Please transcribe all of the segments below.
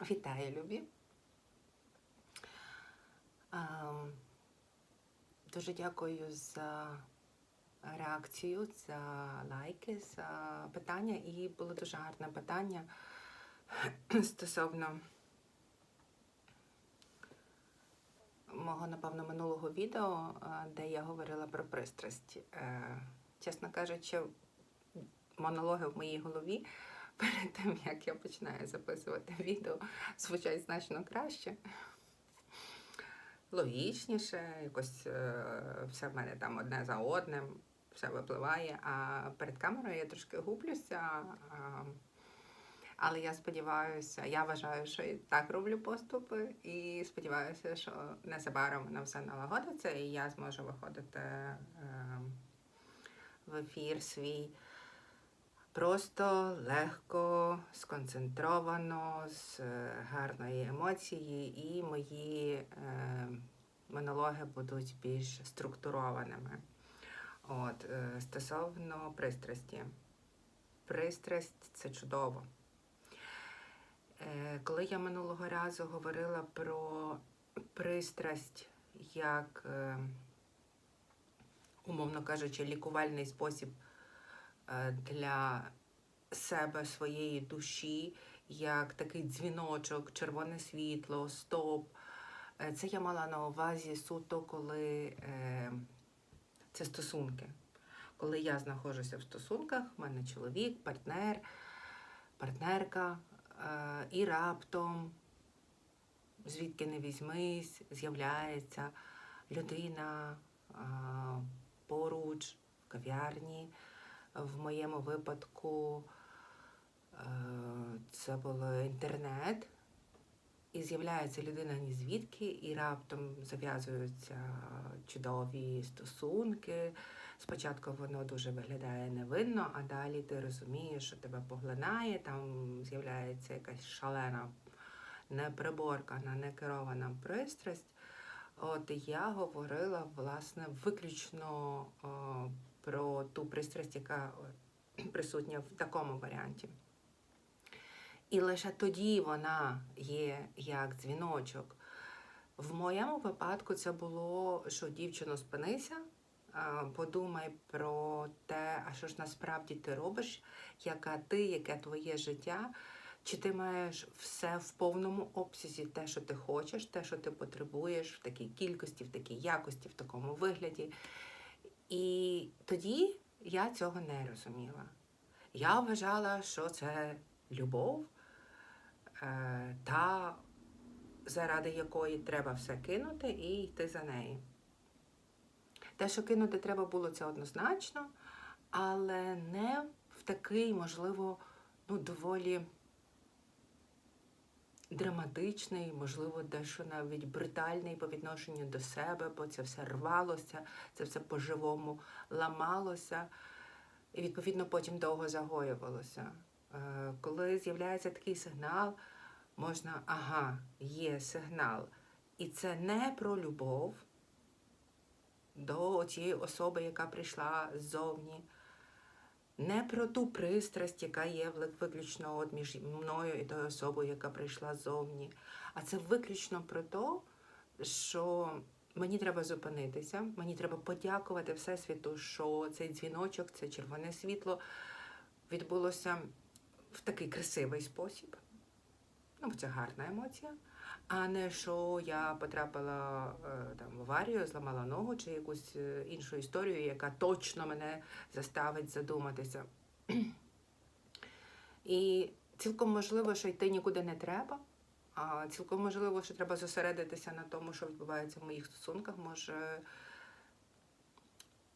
Вітаю, любі. Ем, Дуже дякую за реакцію, за лайки, за питання. І було дуже гарне питання стосовно мого, напевно, минулого відео, е, де я говорила про пристрасть. Е, Чесно кажучи, монологи в моїй голові перед тим, як я починаю записувати відео, звучать значно краще. Логічніше, якось е, все в мене там одне за одним, все випливає. А перед камерою я трошки гублюся. Але я сподіваюся, я вважаю, що і так роблю поступи, і сподіваюся, що незабаром воно все налагодиться, і я зможу виходити е, в ефір свій просто, легко, сконцентровано, з е, гарної емоції, і мої е, монологи будуть більш структурованими. От, е, стосовно пристрасті. Пристрасть це чудово. Е, Коли я минулого разу говорила про пристрасть як, е, умовно кажучи, лікувальний спосіб для себе, своєї душі, як такий дзвіночок, червоне світло, стоп. Е, Це я мала на увазі суто, коли е, це стосунки. Коли я знаходжуся в стосунках, в мене чоловік, партнер, партнерка, е, і раптом, звідки не візьмись, з'являється людина е, поруч, в кав'ярні. В моєму випадку е, це було інтернет, і з'являється людина ні звідки, і раптом зав'язуються чудові стосунки. Спочатку воно дуже виглядає невинно, а далі ти розумієш, що тебе поглинає, там з'являється якась шалена неприборкана, некерована пристрасть. От я говорила власне виключно о, про ту пристрасть, яка присутня в такому варіанті. І лише тоді вона є як дзвіночок. В моєму випадку це було, що дівчино спинися, подумай про те, а що ж насправді ти робиш, яка ти, яке твоє життя, чи ти маєш все в повному обсязі, те, що ти хочеш, те, що ти потребуєш, в такій кількості, в такій якості, в такому вигляді. І тоді я цього не розуміла. Я вважала, що це любов, е, та заради якої треба все кинути і йти за нею. Те, що кинути треба було, це однозначно, але не в такий, можливо, ну, доволі драматичний, можливо, дещо навіть брутальний по відношенню до себе, бо це все рвалося, це все по-живому ламалося, і відповідно потім довго загоювалося. Е, Коли з'являється такий сигнал, можна, ага, є сигнал. І це не про любов до тієї особи, яка прийшла ззовні, не про ту пристрасть, яка є виключно от між мною і тою особою, яка прийшла ззовні. А це виключно про те, що мені треба зупинитися, мені треба подякувати Всесвіту, що цей дзвіночок, це червоне світло відбулося в такий красивий спосіб. Ну, бо це гарна емоція. А не що я потрапила е, там в аварію, зламала ногу чи якусь е, іншу історію, яка точно мене заставить задуматися. І цілком можливо, що йти нікуди не треба. А цілком можливо, що треба зосередитися на тому, що відбувається в моїх стосунках. Може,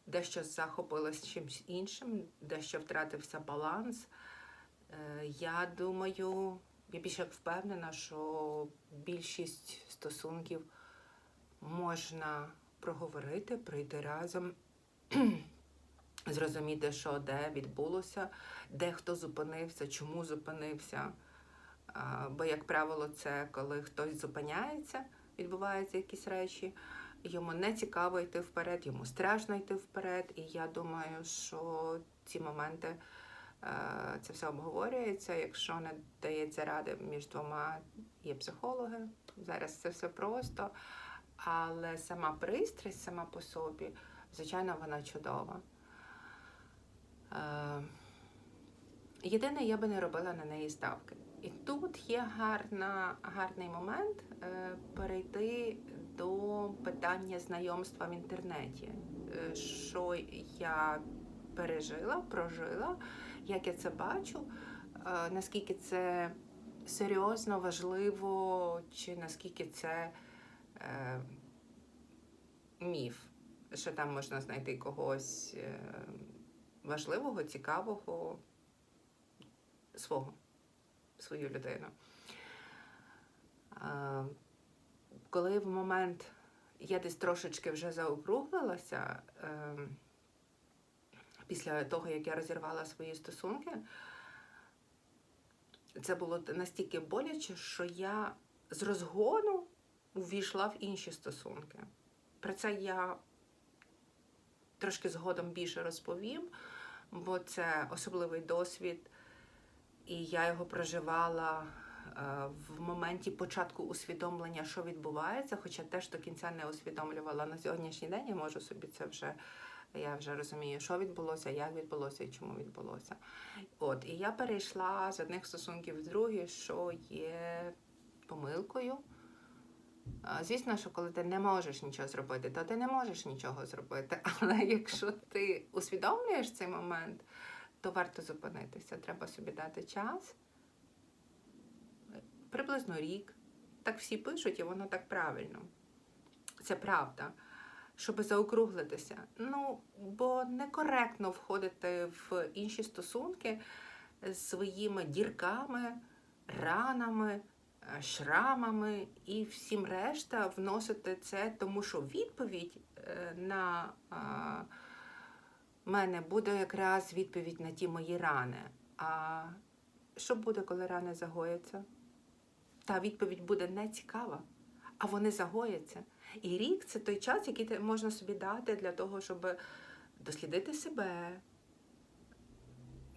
дещо захопилась чимось іншим, дещо втратився баланс. Е, Я думаю, я більше як впевнена, що більшість стосунків можна проговорити, прийти разом, зрозуміти, що де відбулося, де хто зупинився, чому зупинився. Бо, як правило, це коли хтось зупиняється, відбуваються якісь речі, йому не цікаво йти вперед, йому страшно йти вперед. І я думаю, що ці моменти це все обговорюється. Якщо не дається ради між двома є психологи. Зараз це все просто. Але сама пристрасть, сама по собі, звичайно, вона чудова. Е, Єдине, я би не робила на неї ставки. І тут є гарна, гарний момент е, перейти до питання знайомства в інтернеті. Е, що я пережила, прожила, як я це бачу, е, наскільки це серйозно, важливо, чи наскільки це е, міф, що там можна знайти когось е, важливого, цікавого, свого, свою людину. Е, коли в момент я десь трошечки вже заокруглилася, е, після того, як я розірвала свої стосунки, це було настільки боляче, що я з розгону увійшла в інші стосунки. Про це я трошки згодом більше розповім, бо це особливий досвід, і я його проживала е, в моменті початку усвідомлення, що відбувається, хоча теж до кінця не усвідомлювала на сьогоднішній день. Я можу собі це вже. Я вже розумію, що відбулося, як відбулося і чому відбулося. От, і я перейшла з одних стосунків в другі, що є помилкою. Звісно, що коли ти не можеш нічого зробити, то ти не можеш нічого зробити. Але якщо ти усвідомлюєш цей момент, то варто зупинитися. Треба собі дати час. Приблизно рік. Так всі пишуть, і воно так правильно. Це правда. Щоб заокруглитися. Ну, бо некоректно входити в інші стосунки з своїми дірками, ранами, е, шрамами і всім решта вносити це, тому що відповідь е, на мене буде якраз відповідь на ті мої рани. А що буде, коли рани загояться? Та відповідь буде не цікава, а вони загояться. І рік це той час, який можна собі дати для того, щоб дослідити себе,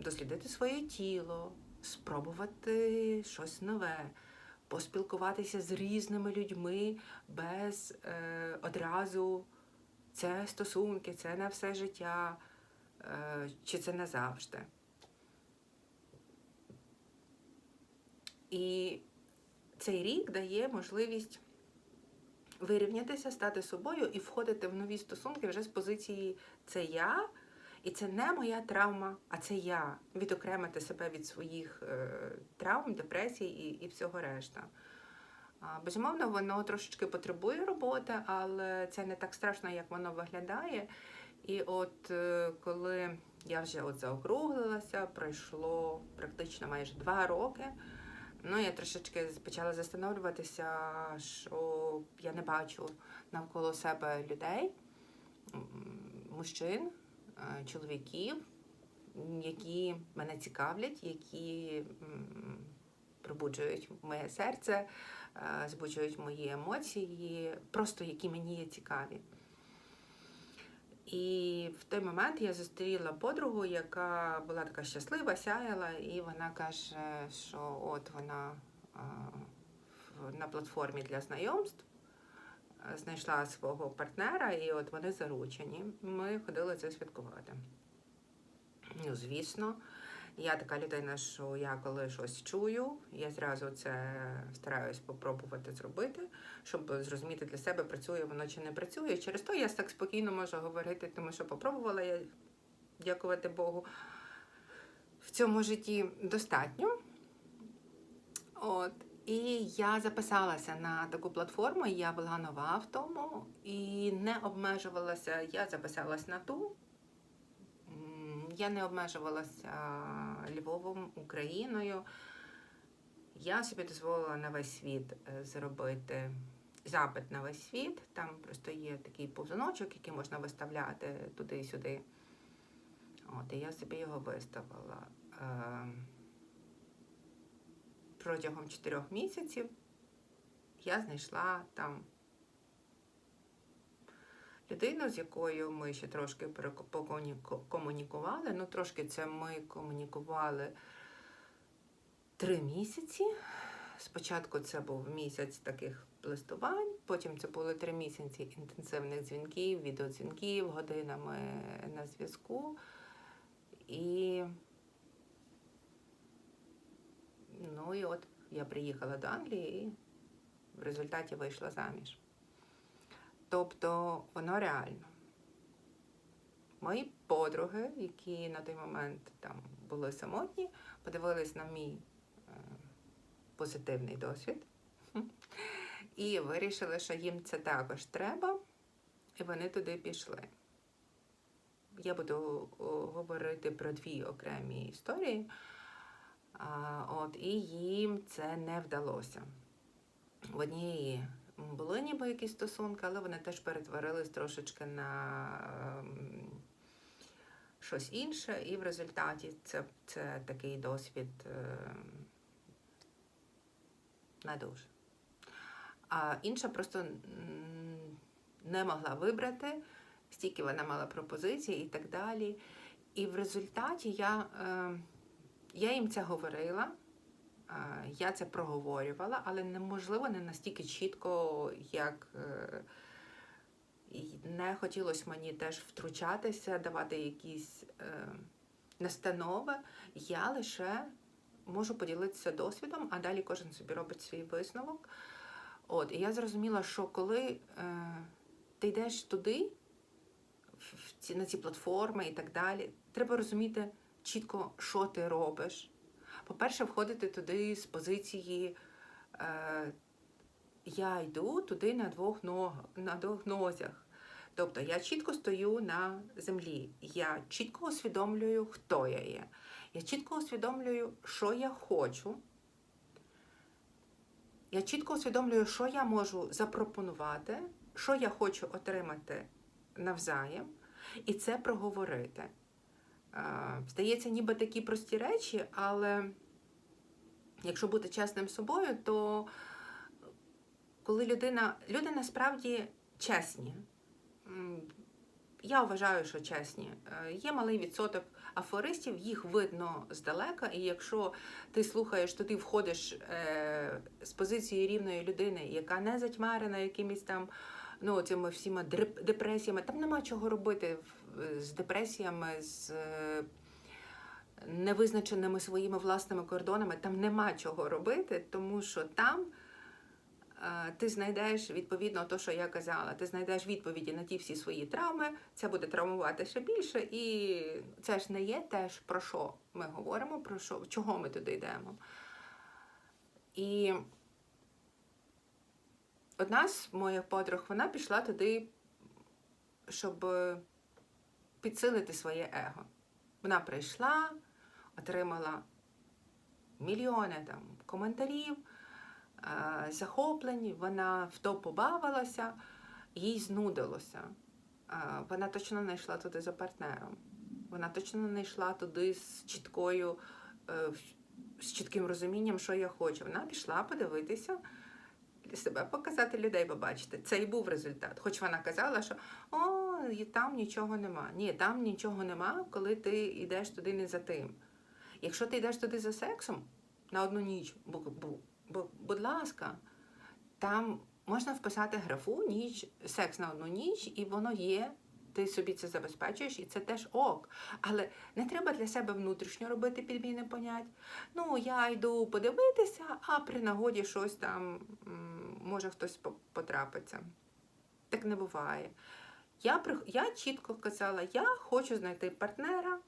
дослідити своє тіло, спробувати щось нове, поспілкуватися з різними людьми без е, одразу це стосунки, це на все життя, е, чи це назавжди. І цей рік дає можливість вирівнятися, стати собою і входити в нові стосунки вже з позиції це я, і це не моя травма, а це я. Відокремити себе від своїх е, травм, депресій і, і всього решта. Безумовно, воно трошечки потребує роботи, але це не так страшно, як воно виглядає. І от е, коли я вже от заокруглилася, пройшло практично майже два роки. Ну, я трошечки почала застановлюватися, що я не бачу навколо себе людей, мужчин, е, чоловіків, які мене цікавлять, які пробуджують моє серце, е, збуджують мої емоції, просто які мені є цікаві. І в той момент я зустріла подругу, яка була така щаслива, сяяла, і вона каже, що от вона на платформі для знайомств знайшла свого партнера, і от вони заручені. Ми ходили це святкувати. Ну, звісно, я така людина, що я коли щось чую, я зразу це стараюсь попробувати зробити, щоб зрозуміти для себе, працює воно чи не працює. Через то я так спокійно можу говорити, тому що попробувала я, дякувати Богу, в цьому житті достатньо. От. І я записалася на таку платформу, я була нова в тому і не обмежувалася. Я записалась на ту. Я не обмежувалася Львовом, Україною. Я собі дозволила на весь світ е, зробити запит на весь світ. Там просто є такий повзуночок, який можна виставляти туди і сюди. От, і я собі його виставила. Е, Протягом чотирьох місяців я знайшла там людину, з якою ми ще трошки комунікували. Ну, трошки це ми комунікували три місяці. спочатку це був місяць таких листувань, потім це були три місяці інтенсивних дзвінків, відеодзвінків, годинами на зв'язку. І ну і от я приїхала до Англії і в результаті вийшла заміж. Тобто воно реально. Мої подруги, які на той момент там були самотні, подивились на мій е, позитивний досвід і вирішили, що їм це також треба, і вони туди пішли. Я буду говорити про дві окремі історії. От, і їм це не вдалося. В одній були ніби якісь стосунки, але вони теж перетворились трошечки на ем, щось інше, і в результаті це, це такий досвід ем, не дуже. А інша просто не могла вибрати, стільки вона мала пропозицій і так далі. І в результаті я, е, я їм це говорила, я це проговорювала, але неможливо не настільки чітко, як е, не хотілося мені теж втручатися, давати якісь е, настанови. Я лише можу поділитися досвідом, а далі кожен собі робить свій висновок. От, і я зрозуміла, що коли е, ти йдеш туди, на ці платформи і так далі, треба розуміти чітко, що ти робиш. По-перше, входити туди з позиції е, я йду туди на двох, ног, на двох нозях. Тобто я чітко стою на землі, я чітко усвідомлюю, хто я є. Я чітко усвідомлюю, що я хочу. Я чітко усвідомлюю, що я можу запропонувати, що я хочу отримати навзаєм, і це проговорити. Здається, ніби такі прості речі, але якщо бути чесним з собою, то коли людина, люди насправді чесні. Я вважаю, що чесні. Е, Є малий відсоток афористів, їх видно здалека, і якщо ти слухаєш, то ти входиш е, з позиції рівної людини, яка не затьмарена якимись там ну, цими всіма депресіями. Там нема чого робити з депресіями, з е, невизначеними своїми власними кордонами. Там нема чого робити, тому що там е, ти знайдеш відповідно то, що я казала, ти знайдеш відповіді на ті всі свої травми, це буде травмувати ще більше, і це ж не є теж про що ми говоримо, про що, чого ми туди йдемо. І одна з моїх подруг, вона пішла туди, щоб підсилити своє его. Вона прийшла, отримала мільйони там коментарів, е, захоплень, вона в то побавилася, їй знудилося. Е, Вона точно не йшла туди за партнером. Вона точно не йшла туди з чіткою, е, з чітким розумінням, що я хочу. Вона пішла подивитися, себе показати людей побачити. Це і був результат. Хоч вона казала, що о, і там нічого нема. Ні, там нічого нема, коли ти йдеш туди не за тим. Якщо ти йдеш туди за сексом на одну ніч, бу, бу, будь ласка, там можна вписати графу ніч, секс на одну ніч, і воно є. Ти собі це забезпечуєш, і це теж ок. Але не треба для себе внутрішньо робити підміни понять. Ну, я йду подивитися, а при нагоді щось там може хтось по- потрапиться. Так не буває. Я, я чітко казала, я хочу знайти партнера.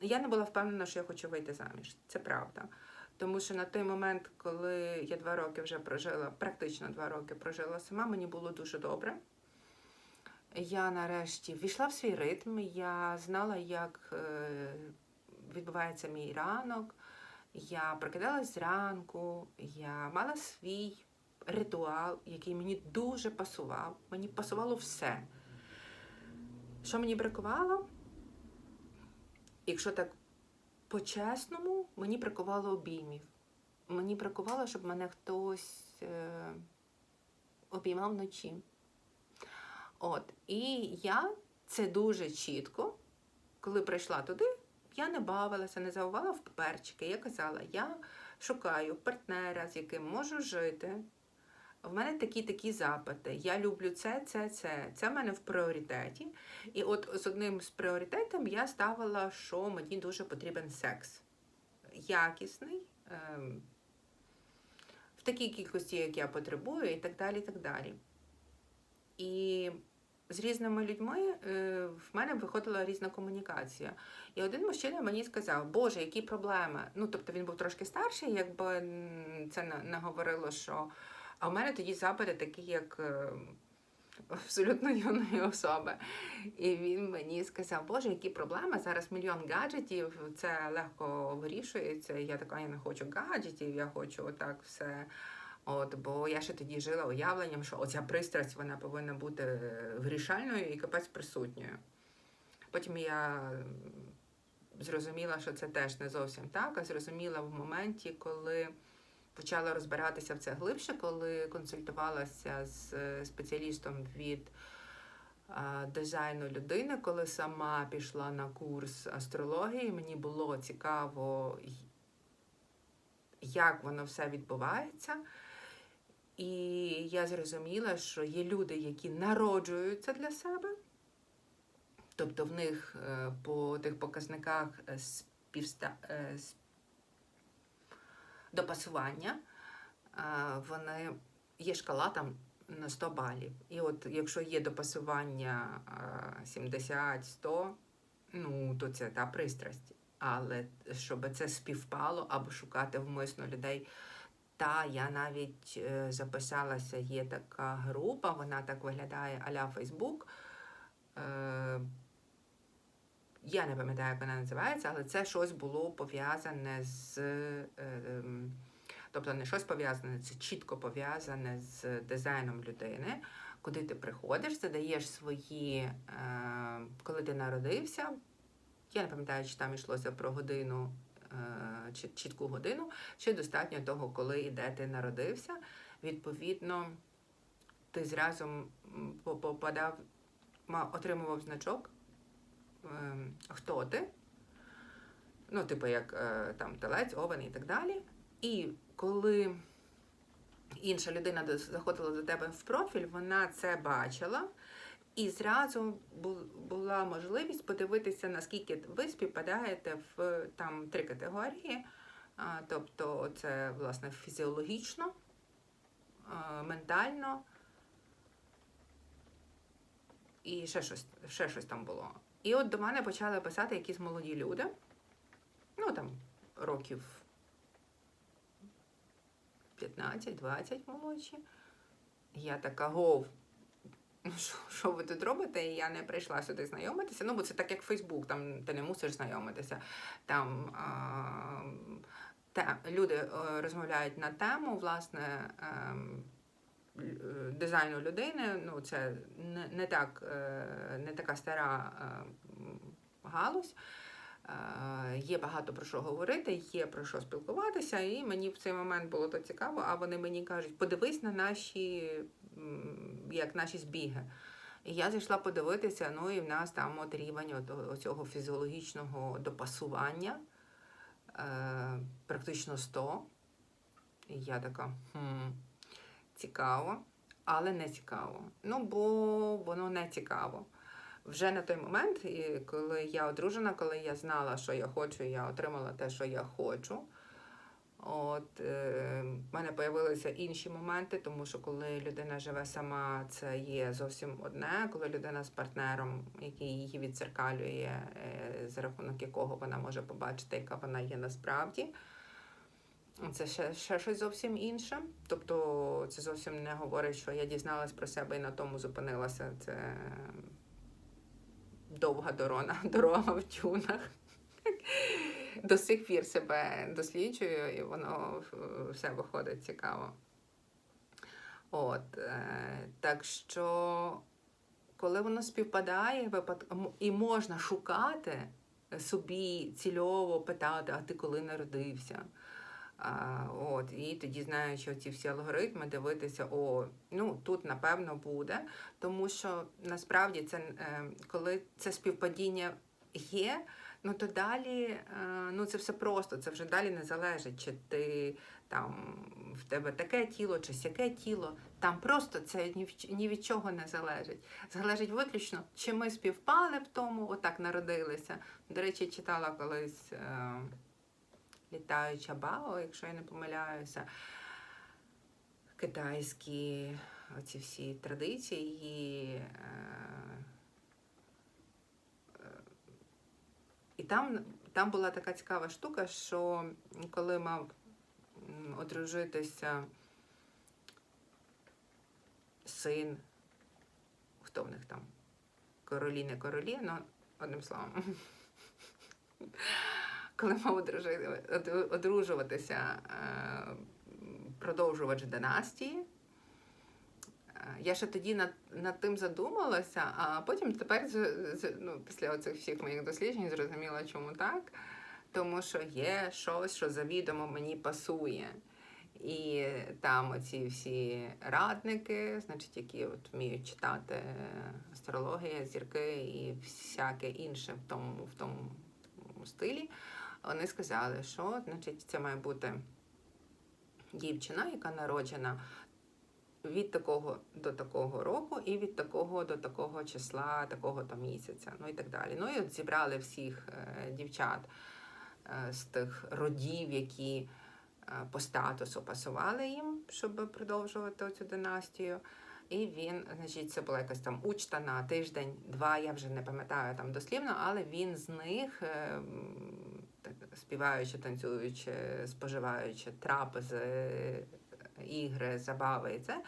Я не була впевнена, що я хочу вийти заміж. Це правда. Тому що на той момент, коли я два роки вже прожила, практично два роки прожила сама, мені було дуже добре. Я нарешті ввійшла в свій ритм, я знала, як е, відбувається мій ранок. Я прокидалась зранку, я мала свій ритуал, який мені дуже пасував. Мені пасувало все. Що мені бракувало? Якщо так по-чесному, мені бракувало обіймів. Мені бракувало, щоб мене хтось е, обіймав вночі. От, і я це дуже чітко, коли прийшла туди, я не бавилася, не завивала в паперчики. Я казала, я шукаю партнера, з яким можу жити. В мене такі такі запити. Я люблю це, це, це. Це в мене в пріоритеті. І от з одним з пріоритетів я ставила, що мені дуже потрібен секс. Якісний, ем, в такій кількості, як я потребую, і так далі. І так далі. І з різними людьми е, в мене виходила різна комунікація. І один мужчина мені сказав, Боже, які проблеми. Ну, тобто він був трошки старший, якби це наговорило, що. А в мене тоді запити такі, як е, абсолютно юної особи. І він мені сказав, Боже, які проблеми, зараз мільйон гаджетів, це легко вирішується. Я така, я не хочу гаджетів, я хочу отак все. От, бо я ще тоді жила уявленням, що оця пристрасть вона повинна бути вирішальною і капець присутньою. Потім я зрозуміла, що це теж не зовсім так, а зрозуміла в моменті, коли почала розбиратися в це глибше, коли консультувалася з е, спеціалістом від дизайну людини, коли сама пішла на курс астрології, мені було цікаво, як воно все відбувається. І я зрозуміла, що є люди, які народжуються для себе, тобто в них е, по тих показниках е, співста... допасування, е, вони є шкала там на 100 балів. І от якщо є допасування е, 70-100, ну то це та пристрасть. Але щоб це співпало або шукати вмисно людей. Та я навіть е, записалася, є така група, вона так виглядає а-ля Фейсбук. Я не пам'ятаю, як вона називається, але це щось було пов'язане з. Е, ем, тобто не щось пов'язане, це чітко пов'язане з дизайном людини, куди ти приходиш, задаєш свої, е, коли ти народився. Я не пам'ятаю, чи там йшлося про годину, е, чи чітку годину, чи достатньо того, коли і де ти народився. Відповідно, ти зразу попадав, отримував значок, ем, хто ти. Ну, типу, як е, там телець, овен і так далі. І коли інша людина заходила до тебе в профіль, вона це бачила. І зразу була можливість подивитися, наскільки ви співпадаєте в там три категорії. Тобто, це власне фізіологічно, ментально і ще щось, ще щось там було. І от до мене почали писати якісь молоді люди, ну там років 15-20 молодші. Я така гов. «Ну, Що, що ви тут робите? І я не прийшла сюди знайомитися. Ну, бо це так, як Фейсбук, там ти не мусиш знайомитися. Там а, та, люди е, розмовляють на тему, власне, ем, л- е, дизайну людини. Ну, це не, так, е, не така стара е, галузь. Е, Є багато про що говорити, є про що спілкуватися, і мені в цей момент було то цікаво, а вони мені кажуть, подивись на наші, як наші збіги. І я зайшла подивитися, ну і в нас там от рівень от, цього фізіологічного допасування е, практично 100. І я така, хм, цікаво, але не цікаво. Ну, бо воно не цікаво. Вже на той момент, коли я одружена, коли я знала, що я хочу, я отримала те, що я хочу. От е, в мене появилися інші моменти, тому що коли людина живе сама, це є зовсім одне. Коли людина з партнером, який її відзеркалює, е, за рахунок якого вона може побачити, яка вона є насправді. Це ще, ще щось зовсім інше. Тобто це зовсім не говорить, що я дізналась про себе і на тому зупинилася. Це довга дорога, дорога в тюнах. До сих пір себе досліджую, і воно е, все виходить цікаво. От, е, так що, коли воно співпадає, і можна шукати собі цільово питати, а ти коли народився? А, от, і тоді, знаючи ці всі алгоритми, дивитися, о, ну тут напевно буде. Тому що насправді це е, коли це співпадіння є, Ну то далі, е, ну це все просто, це вже далі не залежить, чи ти там в тебе таке тіло, чи сяке тіло. Там просто це ні, від чого не залежить. Залежить виключно, чи ми співпали в тому, отак народилися. До речі, читала колись е, літаюча Бао, якщо я не помиляюся, китайські оці всі традиції. Е, І там, там була така цікава штука, що коли мав одружитися син, хто в них там? Королі, не королі, ну, одним словом. Коли мав одружуватися е, продовжувач династії, Е, Я ще тоді над, над тим задумалася, а потім тепер ну, після оцих всіх моїх досліджень зрозуміла, чому так. Тому що є щось, що завідомо мені пасує. І там оці всі радники, значить, які от вміють читати астрологія, зірки і всяке інше в тому, в тому стилі, вони сказали, що значить, це має бути дівчина, яка народжена від такого до такого року і від такого до такого числа, такого то місяця, ну і так далі. Ну і от зібрали всіх е, дівчат е, з тих родів, які е, по статусу пасували їм, щоб продовжувати цю династію. І він, значить, це була якась там учта на тиждень, два, я вже не пам'ятаю там дослівно, але він з них, співаючи, танцюючи, споживаючи трапези, е, ігри, забави і це,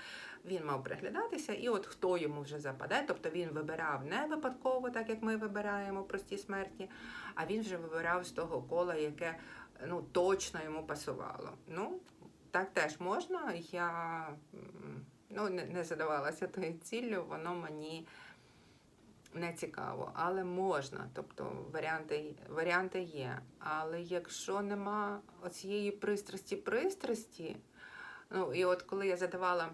він мав приглядатися, і от хто йому вже западе, тобто він вибирав не випадково, так як ми вибираємо прості смерті, а він вже вибирав з того кола, яке ну, точно йому пасувало. Ну, так теж можна. Я ну, не, не задавалася тою ціллю, воно мені не цікаво, але можна. Тобто варіанти, варіанти є. Але якщо нема оцієї пристрасті пристрасті, ну і от коли я задавала,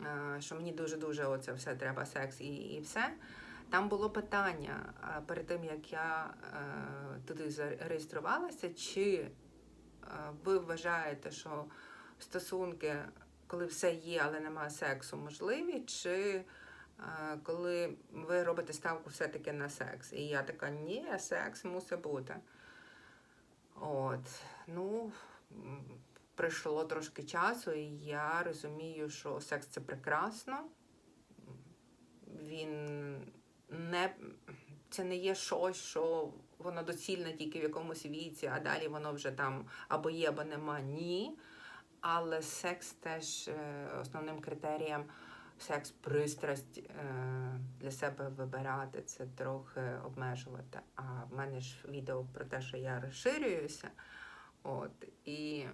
е, що мені дуже-дуже оце все треба секс і, і все. Там було питання перед тим, як я е, туди зареєструвалася, чи е, ви вважаєте, що стосунки, коли все є, але немає сексу, можливі, чи коли ви робите ставку все-таки на секс? І я така, ні, секс мусить бути. От, ну, м, пройшло трошки часу, і я розумію, що секс це прекрасно. Він не це не є щось, що воно доцільне тільки в якомусь віці, а далі воно вже там або є, або нема. Ні. Але секс теж е, основним критерієм секс, пристрасть е, для себе вибирати, це трохи обмежувати. А в мене ж відео про те, що я розширююся. От, і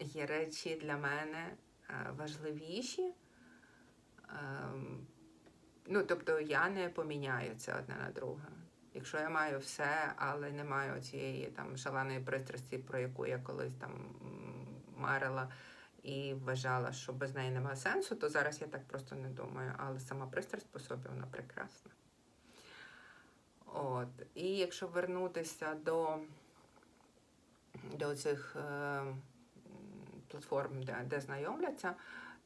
є речі для мене е, важливіші. Ем, Ну, тобто я не поміняю це одне на друге. Якщо я маю все, але не маю цієї там шаленої пристрасті, про яку я колись там марила і вважала, що без неї немає сенсу, то зараз я так просто не думаю. Але сама пристрасть по собі вона прекрасна. От. І якщо вернутися до, до цих е, платформ, де, де знайомляться,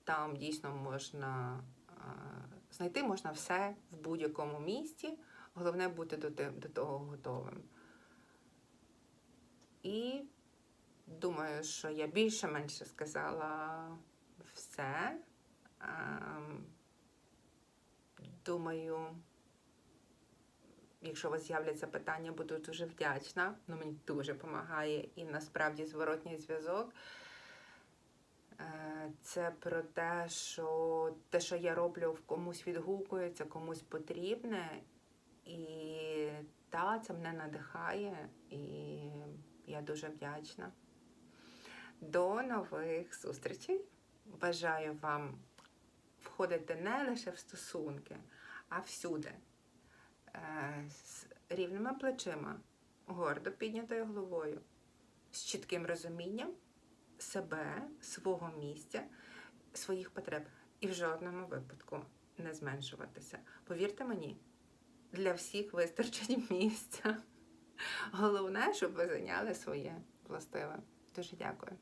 там дійсно можна е, знайти можна все в будь-якому місті. Головне бути до, до того готовим. І думаю, що я більше-менше сказала все. Ем, Думаю, якщо у вас з'являться питання, буду дуже вдячна. Ну, мені дуже допомагає і насправді зворотній зв'язок. Е, Це про те, що те, що я роблю, в комусь відгукується, комусь потрібне. І та, це мене надихає, і я дуже вдячна. До нових зустрічей. Бажаю вам входити не лише в стосунки, а всюди. Е, З рівними плечима, гордо піднятою головою, з чітким розумінням себе, свого місця, своїх потреб і в жодному випадку не зменшуватися. Повірте мені, для всіх вистачить місця. Головне, щоб ви зайняли своє властиве. Дуже дякую.